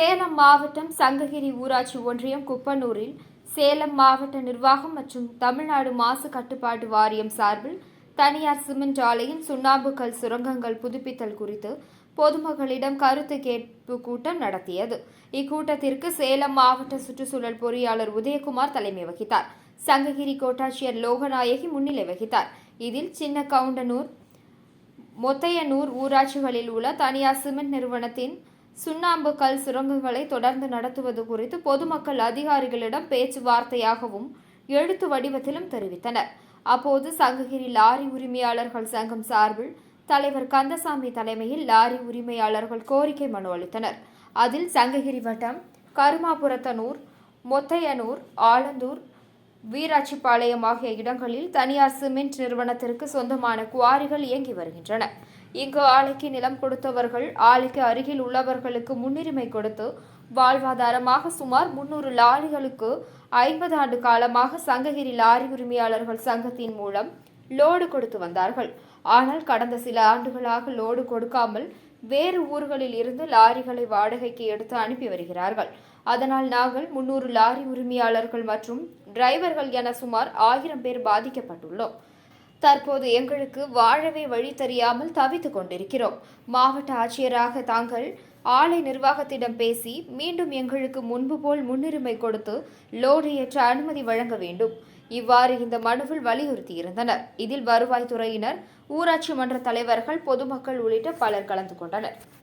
சேலம் மாவட்டம் சங்ககிரி ஊராட்சி ஒன்றியம் குப்பனூரில் சேலம் மாவட்ட நிர்வாகம் மற்றும் தமிழ்நாடு மாசு கட்டுப்பாட்டு வாரியம் சார்பில் தனியார் சிமெண்ட் ஆலையின் சுண்ணாம்புக்கல் சுரங்கங்கள் புதுப்பித்தல் குறித்து பொதுமக்களிடம் கருத்து கேட்பு கூட்டம் நடத்தியது. இக்கூட்டத்திற்கு சேலம் மாவட்ட சுற்றுச்சூழல் பொறியாளர் உதயகுமார் தலைமை வகித்தார். சங்ககிரி கோட்டாட்சியர் லோகநாயகி முன்னிலை வகித்தார். இதில் சின்ன கவுண்டனூர் மொத்தையனூர் ஊராட்சிகளில் உள்ள தனியார் சிமெண்ட் நிறுவனத்தின் சுண்ணாம்பு கல் சுரங்கங்களை தொடர்ந்து நடத்துவது குறித்து பொதுமக்கள் அதிகாரிகளிடம் பேச்சுவார்த்தையாகவும் எழுத்து வடிவத்திலும் தெரிவித்தனர். அப்போது சங்ககிரி லாரி உரிமையாளர்கள் சங்கம் சார்பில் தலைவர் கந்தசாமி தலைமையில் லாரி உரிமையாளர்கள் கோரிக்கை மனு அளித்தனர். அதில் சங்ககிரி வட்டம் கருமாபுரத்தனூர் மொத்தையனூர் ஆலந்தூர் வீராட்சிப்பாளையம் ஆகிய இடங்களில் தனியார் சிமெண்ட் நிறுவனத்திற்கு சொந்தமான குவாரிகள் இயங்கி வருகின்றன. இங்கு ஆலைக்கு நிலம் கொடுத்தவர்கள் ஆலைக்கு அருகில் உள்ளவர்களுக்கு முன்னுரிமை கொடுத்து வாழ்வாதாரமாக சுமார் முன்னூறு லாரிகளுக்கு ஐம்பது ஆண்டு காலமாக சங்ககிரி லாரி உரிமையாளர்கள் சங்கத்தின் மூலம் லோடு கொடுத்து வந்தார்கள். ஆனால் கடந்த சில ஆண்டுகளாக லோடு கொடுக்காமல் வேறு ஊர்களில் இருந்து லாரிகளை வாடகைக்கு எடுத்து அனுப்பி வருகிறார்கள். அதனால் நாங்கள் முன்னூறு லாரி உரிமையாளர்கள் மற்றும் டிரைவர்கள் என சுமார் ஆயிரம் பேர் பாதிக்கப்பட்டுள்ளோம். தற்போது எங்களுக்கு வாழவே வழி தெரியாமல் தவித்துக் கொண்டிருக்கிறோம். மாவட்ட ஆட்சியராக தாங்கள் ஆலை நிர்வாகத்திடம் பேசி மீண்டும் எங்களுக்கு முன்பு போல் முன்னுரிமை கொடுத்து லோடு ஏற்ற அனுமதி வழங்க வேண்டும். இவ்வாறு இந்த மனுவில் வலியுறுத்தியிருந்தனர். இதில் வருவாய்த்துறையினர் ஊராட்சி மன்ற தலைவர்கள் பொதுமக்கள் உள்ளிட்ட பலர் கலந்து கொண்டனர்.